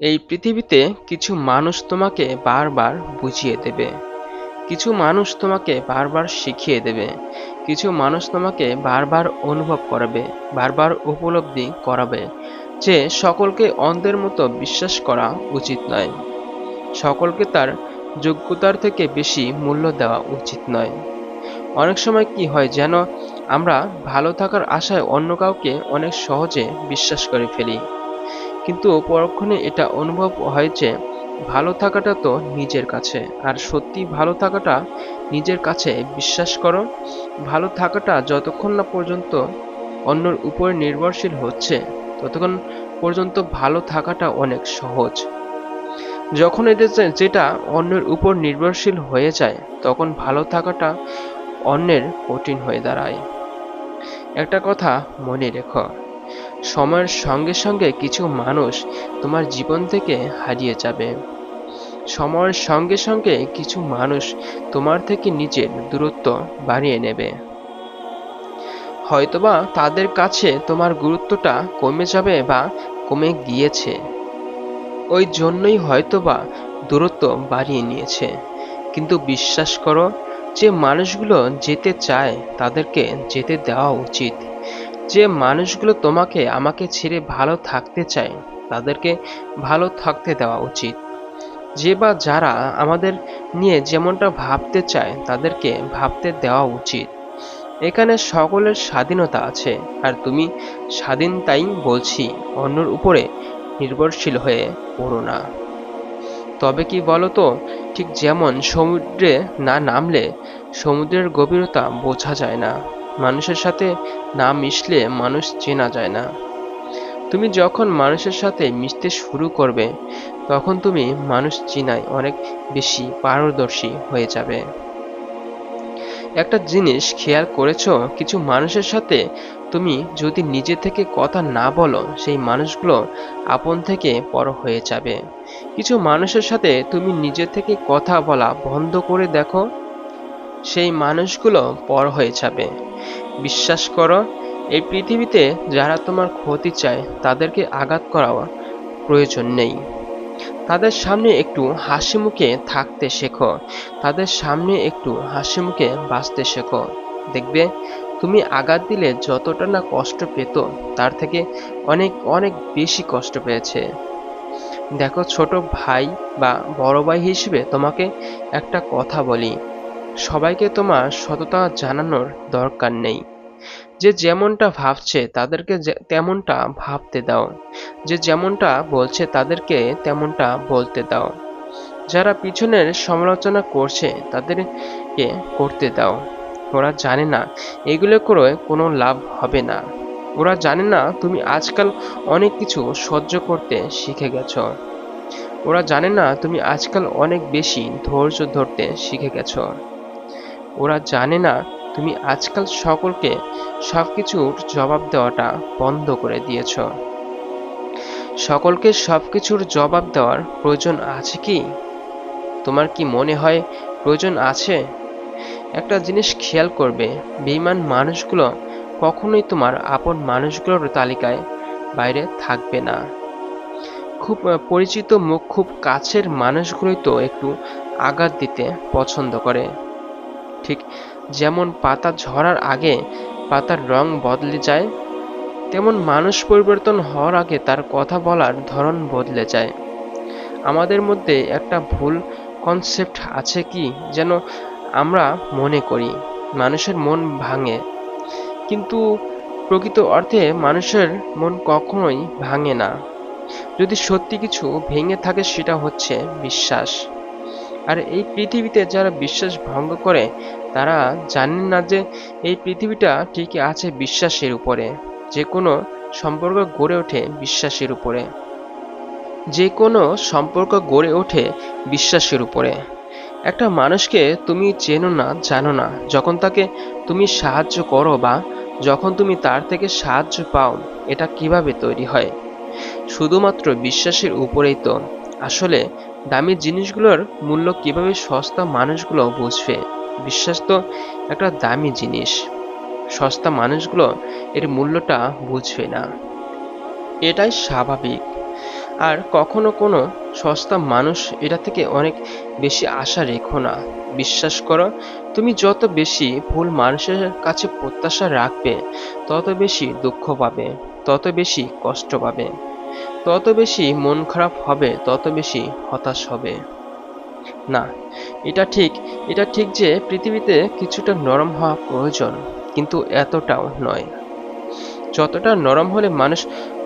এই পৃথিবীতে কিছু মানুষ তোমাকে বারবার বুঝিয়ে দেবে। কিছু মানুষ তোমাকে বারবার শিখিয়ে দেবে। কিছু মানুষ তোমাকে বারবার অনুভব করাবে, বারবার উপলব্ধি করাবে যে সকলকে অন্ধের মতো বিশ্বাস করা উচিত নয়। সকলকে তার যোগ্যতার থেকে বেশি মূল্য দেওয়া উচিত নয়। অনেক সময় কি হয় যেন আমরা ভালো থাকার আশায় অন্য কাউকে অনেক সহজে বিশ্বাস করে ফেলি। কিন্তু পরক্ষণে এটা অনুভব হয় যে ভালো থাকাটা তো নিজের কাছে। আর সত্যি ভালো থাকাটা নিজের কাছে বিশ্বাস করো, ভালো থাকাটা যতক্ষণ না পর্যন্ত অন্যর উপর নির্ভরশীল হচ্ছে, ততক্ষণ পর্যন্ত ভালো থাকাটা অনেক সহজ। যখন এটা যেটা অন্যের উপর নির্ভরশীল হয়ে যায়, তখন ভালো থাকাটা অন্যের কঠিন হয়ে দাঁড়ায়। একটা কথা মনে রেখো সময়ের সঙ্গে সঙ্গে কিছু মানুষ তোমার জীবন থেকে হারিয়ে যাবে। সময়ের সঙ্গে সঙ্গে কিছু মানুষ তোমার থেকে নিজের দূরত্ব বাড়িয়ে নেবে। হয়তোবা তাদের কাছে তোমার গুরুত্বটা কমে যাবে বা কমে গিয়েছে। ওই জন্যই হয়তোবা দূরত্ব বাড়িয়ে নিয়েছে। কিন্তু বিশ্বাস করো, যে মানুষগুলো যেতে চায় তাদেরকে যেতে দেওয়া উচিত। যে মানুষগুলো তোমাকে, আমাকে ছেড়ে ভালো থাকতে চায়, তাদেরকে ভালো থাকতে দেওয়া উচিত। যে বা যারা আমাদের নিয়ে যেমনটা ভাবতে চায়, তাদেরকে ভাবতে দেওয়া উচিত। এখানে সকলের স্বাধীনতা আছে, আর তুমি স্বাধীন তাই বলছি, অন্যর উপরে নির্ভরশীল হয়ে পড়ো না। তবে কি বলো তো ঠিক যেমন সমুদ্রে না নামলে, সমুদ্রের গভীরতা বোঝা যায় না। মানুষের সাথে না মিশলে মানুষ চেনা যায় না। তুমি যখন মানুষের সাথে মিশতে শুরু করবে, তখন তুমি মানুষ চিনায় অনেক বেশি পারদর্শী হয়ে যাবে। একটা জিনিস খেয়াল করেছ, কিছু মানুষের সাথে তুমি যদি নিজে থেকে কথা না বলো, সেই মানুষগুলো আপন থেকে পর হয়ে যাবে। কিছু মানুষের সাথে তুমি নিজে থেকে কথা বলা বন্ধ করে দেখো। সেই মানুষগুলো পর হয়ে যাবে। বিশ্বাস করো, এই পৃথিবীতে যারা তোমার ক্ষতি চায়, তাদেরকে আঘাত করা প্রয়োজন নেই। তাদের সামনে একটু হাসি মুখে থাকতে শেখো। তাদের সামনে একটু হাসি মুখে বাঁচতে শেখো। দেখবে, তুমি আঘাত দিলে যতটা না কষ্ট পেত, তার থেকে অনেক অনেক বেশি কষ্ট পেয়েছে। দেখো, ছোট ভাই বা বড় ভাই হিসেবে তোমাকে একটা কথা বলি। সবাইকে তোমার সততা জানানোর দরকার নেই। যে যেমনটা ভাবছে তাদেরকে তেমনটা ভাবতে দাও। যে যেমনটা বলছে তাদেরকে তেমনটা বলতে দাও। যারা পিছনের সমালোচনা করছে তাদেরকে করতে দাও। ওরা জানে না, এগুলো করে কোনো লাভ হবে না। ওরা জানে না তুমি আজকাল অনেক কিছু সহ্য করতে শিখে গেছো। ওরা জানে না তুমি আজকাল অনেক বেশি ধৈর্য ধরতে শিখে গেছো। ওরা জানে না তুমি আজকাল সকলকে সবকিছুর জবাব দেওয়াটা বন্ধ করে দিয়েছ। সকলকে সবকিছুর জবাব দেওয়ার প্রয়োজন আছে কি? তোমার কি মনে হয় প্রয়োজন আছে? একটা জিনিস খেয়াল করবে বেইমান মানুষগুলো কখনোই তোমার আপন মানুষগুলোর তালিকায় বাইরে থাকবে না। খুব পরিচিত মুখ খুব কাছের মানুষগুলোই তো একটু আঘাত দিতে পছন্দ করে। ঠিক যেমন পাতা ঝরার আগে পাতার রং বদলে যায়, তেমন মানুষ পরিবর্তন হওয়ার আগে তার কথা বলার ধরন বদলে যায়। আমাদের মধ্যে একটা ভুল কনসেপ্ট আছে কি যেন আমরা মনে করি, মানুষের মন ভাঙে। কিন্তু প্রকৃত অর্থে মানুষের মন কখনোই ভাঙে না। যদি সত্যি কিছু ভেঙে থাকে সেটা হচ্ছে বিশ্বাস। আর এই পৃথিবীতে যারা বিশ্বাস ভঙ্গ করে, তারা জানেন না যে এই পৃথিবীটা ঠিকই আছে বিশ্বাসের উপরে। যে কোনো সম্পর্ক গড়ে ওঠে বিশ্বাসের উপরে। যে কোনো সম্পর্ক গড়ে ওঠে বিশ্বাসের উপরে। একটা মানুষকে তুমি চেনো না, জানো না। যখন তাকে তুমি সাহায্য করো বা যখন তুমি তার থেকে সাহায্য পাও, এটা কীভাবে তৈরি হয়? শুধুমাত্র বিশ্বাসের উপরেই তো। আসলে দামি জিনিসগুলোর মূল্য কীভাবে সস্তা মানুষগুলো বুঝবে? বিশ্বাস তো একটা দামি জিনিস। সস্তা মানুষগুলো এর মূল্যটা বুঝবে না। এটাই স্বাভাবিক। আর কখনো কোনো সস্তা মানুষ এটা থেকে অনেক বেশি আশা রেখো না। বিশ্বাস করো, তুমি যত বেশি ভুল মানুষের কাছে প্রত্যাশা রাখবে, তত বেশি দুঃখ পাবে, তত বেশি কষ্ট পাবে। তত বেশি মন খারাপ হবে, তত বেশি হতাশ হবে। না, এটা ঠিক এটা ঠিক যে পৃথিবীতে কিছুটা নরম হওয়া প্রয়োজন, কিন্তু এতটাও নয়। যতটা নরম হলে মানুষ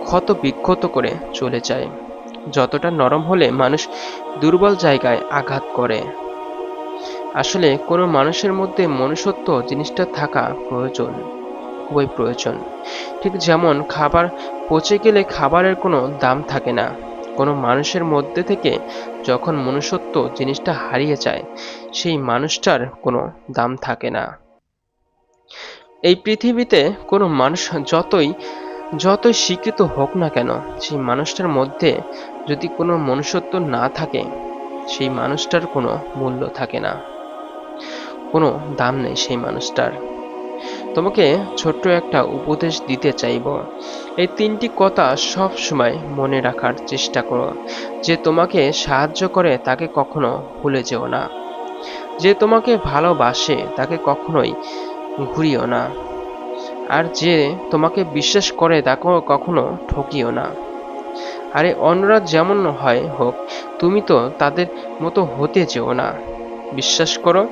ক্ষত বিক্ষত করে চলে যায়, যতটা নরম হলে মানুষ দুর্বল জায়গায় আঘাত করে। আসলে কোনো মানুষের মধ্যে মনুষ্যত্ব জিনিসটা থাকা প্রয়োজন, খুবই প্রয়োজন। ঠিক যেমন খাবার পচে গেলে খাবারের কোনো দাম থাকে না। কোনো মানুষের মধ্যে থেকে যখন মনুষ্যত্ব জিনিসটা হারিয়ে যায়, সেই মানুষটার কোনো দাম থাকে না। এই পৃথিবীতে কোনো মানুষ যতই যতই শিক্ষিত হোক না কেন, সেই মানুষটার মধ্যে যদি কোনো মনুষ্যত্ব না থাকে, সেই মানুষটার কোনো মূল্য থাকে না। কোনো দাম নেই সেই মানুষটার। তোমাকে ছোট্ট একটা উপদেশ দিতে চাইব। এই তিনটি কথা সব সময় মনে রাখার চেষ্টা করো, যে তোমাকে সাহায্য করে তাকে কখনো ভুলে যেও না। যে তোমাকে ভালোবাসে তাকে কখনোই ঘুরিও না। আর যে তোমাকে বিশ্বাস করে তাকে কখনো ঠকিও না। আরে অন্যরা যেমন হয় হোক, তুমি তো তাদের মতো হতে চেও না। বিশ্বাস করো,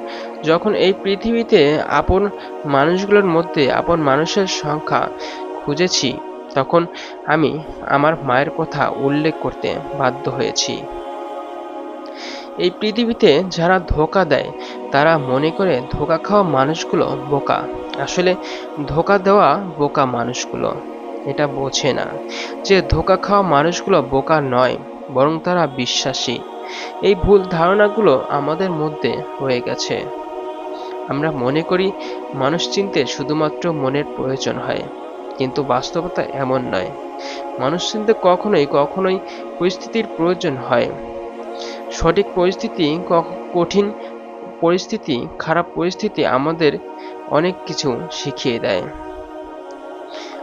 যখন এই পৃথিবীতে আপন মানুষগুলোর মধ্যে আপন মানুষের সংখ্যা খুঁজেছি, তখন আমি আমার মায়ের কথা উল্লেখ করতে বাধ্য হয়েছি। এই পৃথিবীতে যারা ধোকা দেয়, তারা মনে করে ধোকা খাওয়া মানুষগুলো বোকা। আসলে ধোকা দেওয়া বোকা মানুষগুলো, এটা বোঝে না যে ধোকা খাওয়া মানুষগুলো বোকা নয়, বরং তারা বিশ্বাসী। এই ভুল ধারণাগুলো আমাদের মধ্যে হয়ে গেছে। আমরা মনে করি মানুষ চিনতে শুধুমাত্র মনের প্রয়োজন হয়, কিন্তু বাস্তবতা এমন নয়। মানুষ চিনতে কখনোই কখনোই পরিস্থিতির প্রয়োজন হয়। সঠিক পরিস্থিতি কঠিন পরিস্থিতি, খারাপ পরিস্থিতি আমাদের অনেক কিছু শিখিয়ে দেয়।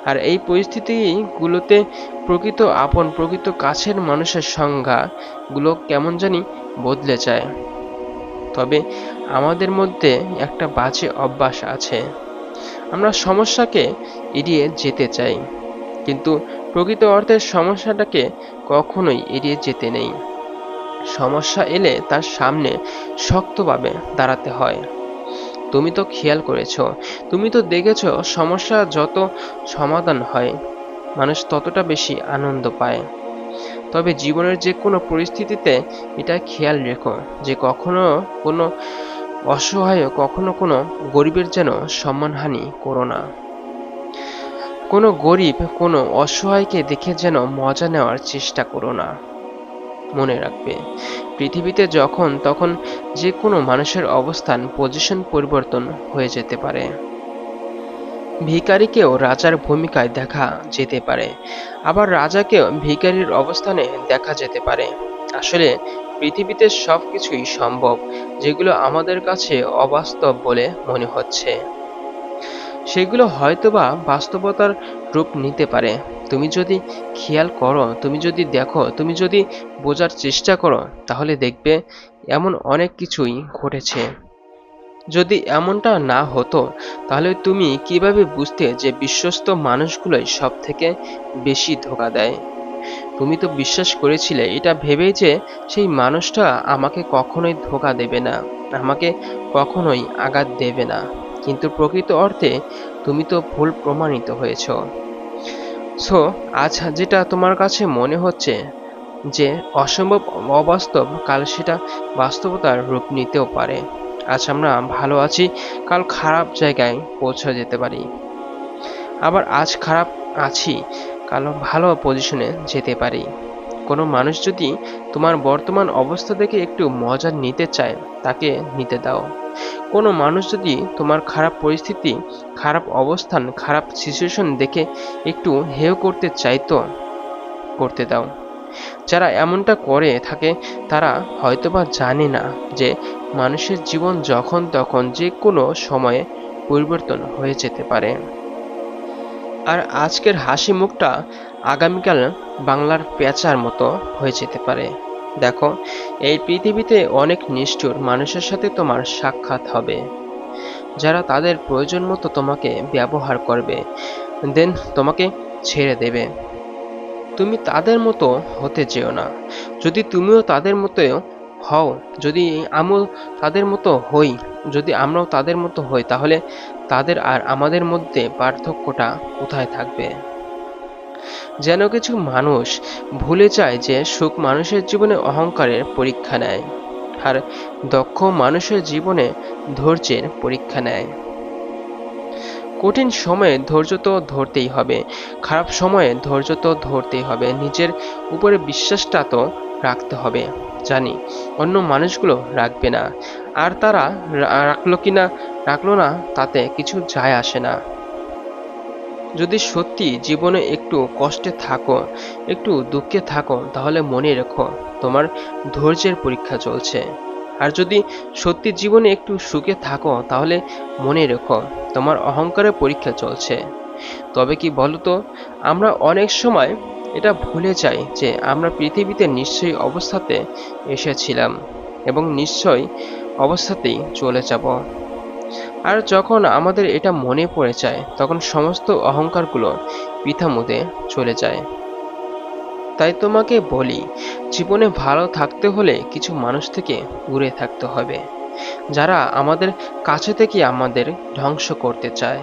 আর এই পরিস্থিতিগুলোতে প্রকৃত আপন, প্রকৃত কাছের মানুষের সংজ্ঞাগুলো কেমন জানি বদলে যায়। তবে আমাদের মধ্যে একটা বাজে অভ্যাস আছে। আমরা সমস্যাকে এড়িয়ে যেতে চাই, কিন্তু প্রকৃত অর্থের সমস্যাটাকে কখনোই এড়িয়ে যেতে নেই। সমস্যা এলে তার সামনে শক্তভাবে দাঁড়াতে হয়। তুমি তো খেয়াল করেছ, তুমি তো দেখেছ সমস্যা যত সমাধান হয়, মানুষ ততটা বেশি আনন্দ পায়। তবে জীবনের যে কোনো পরিস্থিতিতে এটা খেয়াল রেখো যে কখনো কোনো অসহায়, কখনো কোনো গরিবের যেন সম্মানহানি করো না। কোনো গরিব, কোনো অসহায়কে দেখে যেন মজা নেওয়ার চেষ্টা করো না। মনে রাখবে পৃথিবীতে যখন, তখন যে কোনো মানুষের অবস্থান পজিশন পরিবর্তন হয়ে যেতে পারে। ভিকারিকেও রাজার ভূমিকায় দেখা যেতে পারে। আবার রাজাকেও ভিকারির অবস্থানে দেখা যেতে পারে। আসলে পৃথিবীতে সব কিছুই সম্ভব, যেগুলো আমাদের কাছে অবাস্তব বলে মনে হচ্ছে। সেগুলো হয়তোবা বাস্তবতার রূপ নিতে পারে। তুমি যদি খেয়াল করো, তুমি যদি দেখো, তুমি যদি বোঝার চেষ্টা করো, তাহলে দেখবে এমন অনেক কিছুই ঘটেছে। যদি এমনটা না হতো, তাহলে তুমি কীভাবে বুঝতে যে বিশ্বস্ত মানুষগুলোই সব থেকে বেশি ধোকা দেয়? তুমি তো বিশ্বাস করেছিলে, এটা ভেবেই যে সেই মানুষটা আমাকে কখনোই ধোকা দেবে না, আমাকে কখনোই আঘাত দেবে না। কিন্তু প্রকৃত অর্থে তুমি তো ভুল প্রমাণিত হয়েছ। সো, আজ যেটা তোমার কাছে মনে হচ্ছে যে অসম্ভব অবাস্তব, কাল সেটা বাস্তবতার রূপ নিতেও পারে। আজ আমরা ভালো আছি, কাল খারাপ জায়গায় পৌঁছে যেতে পারি। আবার আজ খারাপ আছি, কাল ভালো পজিশনে যেতে পারি। কোনো মানুষ যদি তোমার বর্তমান অবস্থা দেখে একটু মজা নিতে চায়, তাকে নিতে দাও। কোনো মানুষ যদি তোমার খারাপ পরিস্থিতি, খারাপ অবস্থান, খারাপ সিচুয়েশন দেখে একটু হেয় করতে চাইতো করতে দাও। যারা এমনটা করে থাকে, তারা হয়তোবা জানে না যে মানুষের জীবন যখন তখন যে কোনো সময়ে পরিবর্তন হয়ে যেতে পারে। আর আজকের হাসি মুখটা আগামীকাল বাংলার পেঁচার মতো হয়ে যেতে পারে। দেখো, এই পৃথিবীতে অনেক নিষ্ঠুর মানুষের সাথে তোমার সাক্ষাৎ হবে। যারা তাদের প্রয়োজন মতো তোমাকে ব্যবহার করবে, দেন তোমাকে ছেড়ে দেবে। তুমি তাদের মতো হতে যেও না। যদি তুমিও তাদের মতো হও, যদি আমিও তাদের মতো হই, যদি আমরাও তাদের মতো হই, তাহলে তাদের আর আমাদের মধ্যে পার্থক্যটা কোথায় থাকবে? যেন কিছু মানুষ ভুলে যায় যে সুখ মানুষের জীবনে অহংকারের পরীক্ষা নেয় আর দক্ষ মানুষের জীবনে ধৈর্যের পরীক্ষা নেয়। কঠিন সময়ে ধৈর্য তো ধরতেই হবে, খারাপ সময়ে ধৈর্য তো ধরতেই হবে, নিজের উপরে বিশ্বাসটা তো রাখতে হবে। জানি, অন্য মানুষগুলো রাখবে না, আর তারা রাখল কি না রাখল না, তাতে কিছু যায় আসে না। যদি সত্যি জীবনে একটু কষ্টে থাকো, একটু দুঃখে থাকো, তাহলে মনে রেখো, তোমার ধৈর্যের পরীক্ষা চলছে। আর যদি সত্যি জীবনে একটু সুখে থাকো, তাহলে মনে রেখো, তোমার অহংকারের পরীক্ষা চলছে। তবে কি বলতো, আমরা অনেক সময় এটা ভুলে যাই যে আমরা পৃথিবীতে নিশ্চয়ই অবস্থাতে এসেছিলাম এবং নিশ্চয়ই অবস্থাতেই চলে যাব। আর যখন আমাদের এটা মনে পড়ে যায়, তখন সমস্ত অহংকারগুলো পিতামুদে চলে যায়। তাই তোমাকে বলি, জীবনে ভালো থাকতে হলে কিছু মানুষ থেকে দূরে থাকতে হবে, যারা আমাদের কাছে থেকে আমাদের ধ্বংস করতে চায়।